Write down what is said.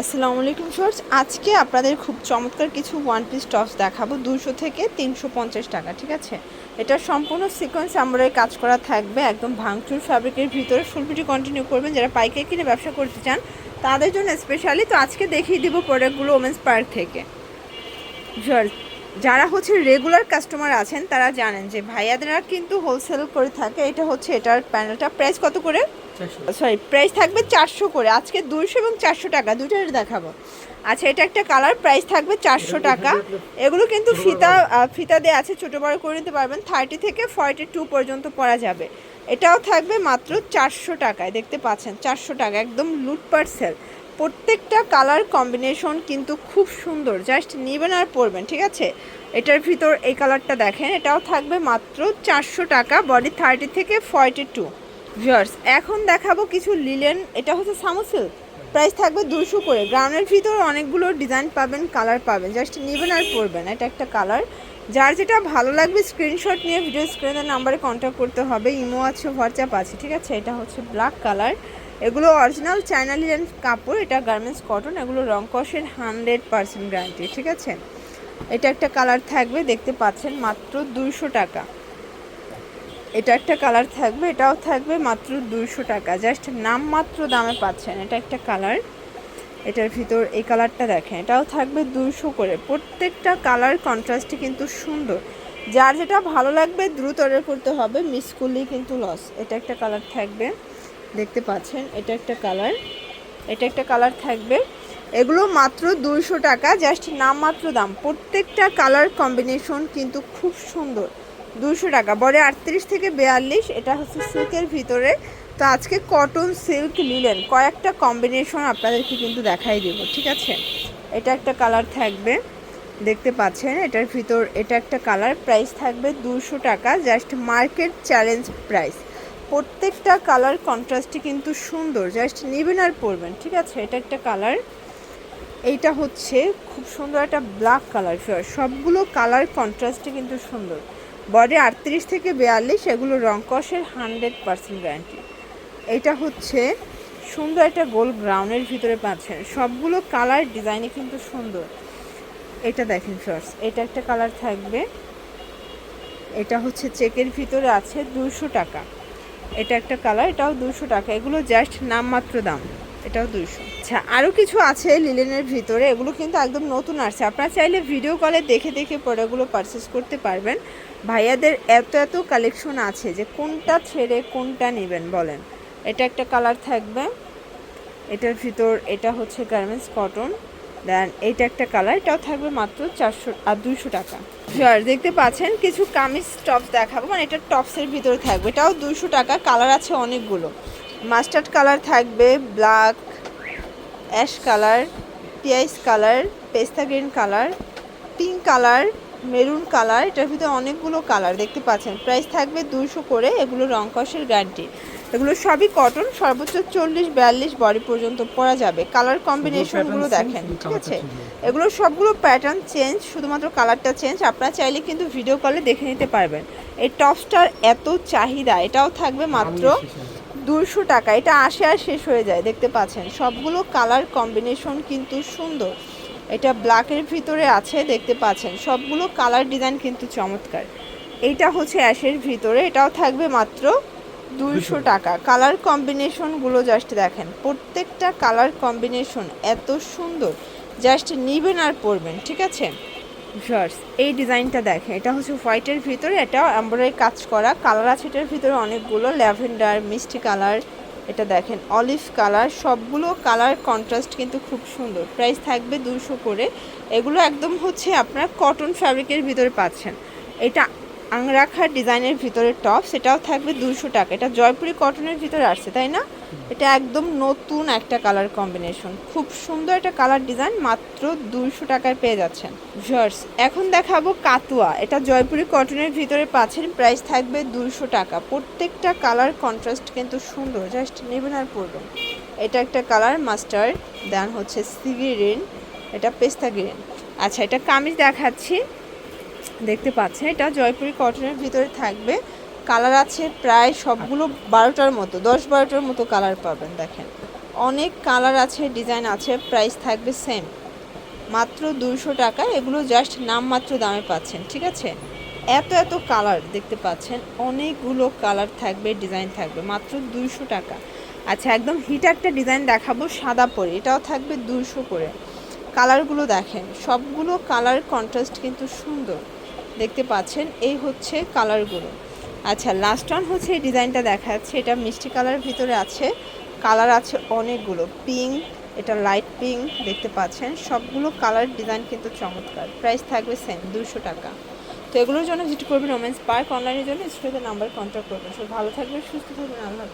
আসসালামু আলাইকুম শর্টস আজকে আপনাদের খুব চমৎকার কিছু ওয়ান পিস টপস দেখাবো। দুশো থেকে তিনশো পঞ্চাশ টাকা ঠিক আছে? এটা সম্পূর্ণ সিকোয়েন্স আমরা কাজ করা থাকবে একদম ভাঙচুর ফ্যাব্রিকের ভিতরে ফুলপিটি কন্টিনিউ করবেন। যারা পাইকারি কিনে ব্যবসা করতে চান তাদের জন্য স্পেশালি তো আজকে দেখিয়ে দিব প্রোডাক্টগুলো ওমেন্স পার্ক থেকে। Sure, যারা হচ্ছে রেগুলার কাস্টমার আছেন তারা জানেন যে ভাইয়াদেরা কিন্তু হোলসেল করে থাকে। এটা হচ্ছে এটার প্যানেলটা প্রাইস কত করে? সরি প্রাইস থাকবে চারশো করে। আজকে দুইশো এবং চারশো টাকা। দুটোই দেখাবো। আচ্ছা এটা একটা কালার প্রাইস থাকবে চারশো টাকা। এগুলো কিন্তু ফিতা ফিতা দিয়ে আছে। ছোটো বড় করে নিতে পারবেন। থার্টি থেকে ফর্টি টু পর্যন্ত পরা যাবে। এটাও থাকবে মাত্র চারশো টাকায়। দেখতে পাচ্ছেন চারশো টাকা। একদম লুটপাট সেল প্রত্যেকটা কালার কম্বিনেশন কিন্তু খুব সুন্দর। জাস্ট নেবেন আর পরবেন ঠিক আছে? এটার ভিতর এই কালারটা দেখেন, এটাও থাকবে মাত্র চারশো টাকা বডি থার্টি থেকে ফর্টি টু ভিউয়ার্স এখন দেখাবো কিছু লিলেন এটা হচ্ছে সামোসিল প্রাইস থাকবে দুশো করে। গ্রাউন্ডের ভিতর অনেকগুলো ডিজাইন পাবেন কালার পাবেন জাস্ট নেবেন আর পরবেন। এটা একটা কালার যার যেটা ভালো লাগবে স্ক্রিনশট নিয়ে ভিডিও স্ক্রিনের নাম্বারে কন্ট্যাক্ট করতে হবে। ইমো আছে হোয়াটসঅ্যাপ আছে, ঠিক আছে? এটা হচ্ছে ব্ল্যাক কালার এগুলো অরিজিনাল চায়না লিলেন কাপড়, এটা গার্মেন্টস কটন এগুলো রং কষের হান্ড্রেড পার্সেন্ট গ্যারান্টি ঠিক আছে? এটা একটা কালার থাকবে, দেখতে পাচ্ছেন, মাত্র দুইশো টাকা। এটা একটা কালার থাকবে, এটাও থাকবে মাত্র দুইশো টাকা। জাস্ট নাম মাত্র দামে পাচ্ছেন, এটা একটা কালার। এটার ভিতর এই কালারটা দেখেন, এটাও থাকবে দুইশো করে। প্রত্যেকটা কালার কন্ট্রাস্টই কিন্তু সুন্দর। যার যেটা ভালো লাগবে দ্রুত অর্ডার করতে হবে, মিস করলেই কিন্তু লস এটা একটা কালার থাকবে, দেখতে পাচ্ছেন, এটা একটা কালার। এটা একটা কালার থাকবে। এগুলো মাত্র দুইশো টাকা, জাস্ট নামমাত্র দাম। প্রত্যেকটা কালার কম্বিনেশন কিন্তু খুব সুন্দর। দুশো টাকা, বড়ে আটত্রিশ থেকে বিয়াল্লিশ, এটা হচ্ছে সিল্কের ভিতরে। তো আজকে কটন সিল্ক নিলেন, কয়েকটা কম্বিনেশন আপনাদেরকে কিন্তু দেখাই দেবো, ঠিক আছে? এটা একটা কালার থাকবে, দেখতে পাচ্ছেন, এটার ভিতর, এটা একটা কালার, প্রাইস থাকবে দুশো টাকা, জাস্ট মার্কেট চ্যালেঞ্জ প্রাইস। প্রত্যেকটা কালার কন্ট্রাস্টই কিন্তু সুন্দর, জাস্ট নেবেন আর পরবেন, ঠিক আছে? এটা একটা কালার। এইটা হচ্ছে খুব সুন্দর একটা ব্ল্যাক কালার সবগুলো কালার কন্ট্রাস্টে কিন্তু সুন্দর। বডি আটত্রিশ থেকে বিয়াল্লিশ, এগুলো রং কষের হান্ড্রেড পার্সেন্ট গ্যারান্টি এইটা হচ্ছে সুন্দর একটা গোল ব্রাউনের ভিতরে পাচ্ছেন। সবগুলো কালার ডিজাইনে কিন্তু সুন্দর। এটা দেখেন ফার্স্ট এটা একটা কালার থাকবে। এটা হচ্ছে চেকের ভিতরে আছে দুশো টাকা। এটা একটা কালার এটাও দুশো টাকা। এগুলো জাস্ট নামমাত্র দাম। এটাও দুশো আচ্ছা আরও কিছু আছে লিলেনের ভিতরে, এগুলো কিন্তু একদম নতুন আসছে। আপনারা চাইলে ভিডিও কলে দেখে দেখে প্রোডাক্টগুলো পারচেস করতে পারবেন। ভাইয়াদের এত এত কালেকশন আছে যে কোনটা ছেড়ে কোনটা নেবেন বলেন। এটা একটা কালার থাকবে। এটার ভিতর এটা হচ্ছে গার্মেন্টস কটন দেন এইটা একটা কালার এটাও থাকবে মাত্র চারশো আর দুশো টাকা। শিওর দেখতে পাচ্ছেন, কিছু কামিজ টপস দেখাবো মানে এটা টপসের ভিতরে থাকবে। এটাও দুশো টাকা কালার আছে অনেকগুলো। মাস্টার্ড কালার থাকবে ব্ল্যাক অ্যাশ কালার পিয়াইস কালার পেস্তা green colour pink colour maroon colour এটার ভিতরে অনেকগুলো কালার দেখতে পাচ্ছেন। প্রাইস থাকবে দুশো করে এগুলো রং কষের গ্যারান্টি। এগুলো সবই কটন সর্বোচ্চ চল্লিশ বিয়াল্লিশ বডি পর্যন্ত পরা যাবে। কালার কম্বিনেশনগুলো দেখেন ঠিক আছে? এগুলো সবগুলো প্যাটার্ন চেঞ্জ শুধুমাত্র কালারটা চেঞ্জ আপনারা চাইলে কিন্তু ভিডিও কলে দেখে নিতে পারবেন। এই টপসটার এত চাহিদা এটাও থাকবে মাত্র দুশো টাকা। এটা আসে আর শেষ হয়ে যায় দেখতে পাচ্ছেন। সবগুলো কালার কম্বিনেশন কিন্তু সুন্দর। এটা ব্ল্যাকের ভিতরে আছে দেখতে পাচ্ছেন। সবগুলো কালার ডিজাইন কিন্তু চমৎকার। এইটা হচ্ছে অ্যাশের ভিতরে এটাও থাকবে মাত্র দুশো টাকা। কালার কম্বিনেশনগুলো জাস্ট দেখেন প্রত্যেকটা কালার কম্বিনেশন এত সুন্দর। জাস্ট নিবেন আর পরবেন ঠিক আছে? ভিউয়ার্স, এই ডিজাইনটা দেখেন, এটা হচ্ছে হোয়াইটের ভিতরে, এটা এমব্রয়ডারি কাজ করা, কালার আছে এটার ভিতরে অনেকগুলো, ল্যাভেন্ডার, মিষ্টি কালার, এটা দেখেন, অলিভ কালার, সবগুলো কালার কন্ট্রাস্ট কিন্তু খুব সুন্দর, প্রাইস থাকবে দুশো করে, এগুলো একদম হচ্ছে আপনার কটন ফ্যাব্রিকের ভিতরে পাচ্ছেন, এটা আংরাখার ডিজাইনের ভিতরে টপ, সেটাও থাকবে দুশো টাকা। এটা জয়পুরি কটনের ভিতরে আসছে, তাই না? এটা একদম নতুন একটা কালার কম্বিনেশন খুব সুন্দর একটা কালার ডিজাইন মাত্র দুইশো টাকায় পেয়ে যাচ্ছেন। জর্স এখন দেখাবো কাতুয়া। এটা জয়পুরি কটনের ভিতরে পাচ্ছেন প্রাইস থাকবে দুইশো টাকা। প্রত্যেকটা কালার কন্ট্রাস্ট কিন্তু সুন্দর জাস্ট নেবেন আর পরবেন। এটা একটা কালার মাস্টার্ড দেন হচ্ছে সি গ্রিন এটা পেস্তা গ্রিন। আচ্ছা এটা কামিজ দেখাচ্ছি। দেখতে পাচ্ছেন, এটা জয়পুরি কটনের ভিতরে থাকবে। কালার আছে প্রায় সবগুলো বারোটার মতো, দশ বারোটার মতো কালার পাবেন, দেখেন। অনেক কালার আছে ডিজাইন আছে প্রাইস থাকবে সেম মাত্র দুইশো টাকা, এগুলো জাস্ট নামমাত্র দামে পাচ্ছেন, ঠিক আছে? এত এত কালার দেখতে পাচ্ছেন, অনেকগুলো কালার থাকবে ডিজাইন থাকবে, মাত্র দুইশো টাকা। আচ্ছা একদম হিট একটা ডিজাইন দেখাবো, সাদা পরে, এটাও থাকবে দুইশো করে। কালারগুলো দেখেন। সবগুলো কালার কন্ট্রাস্ট কিন্তু সুন্দর। দেখতে পাচ্ছেন, এই হচ্ছে কালারগুলো। আচ্ছা লাস্ট ওয়ান হচ্ছে এই ডিজাইনটা দেখা যাচ্ছে এটা মিষ্টি কালারের ভিতরে আছে। কালার আছে অনেকগুলো। পিঙ্ক এটা লাইট পিঙ্ক দেখতে পাচ্ছেন। সবগুলো কালার ডিজাইন কিন্তু চমৎকার। প্রাইস থাকবে সেম দুশো টাকা। তো এগুলোর জন্য ভিজিট করবেন রোমেন্স পার্ক অনলাইনের জন্য। স্ক্রিনের নাম্বার কন্ট্যাক্ট করবেন। সব ভালো থাকবেন, সুস্থ থাকবেন। আল্লাহ।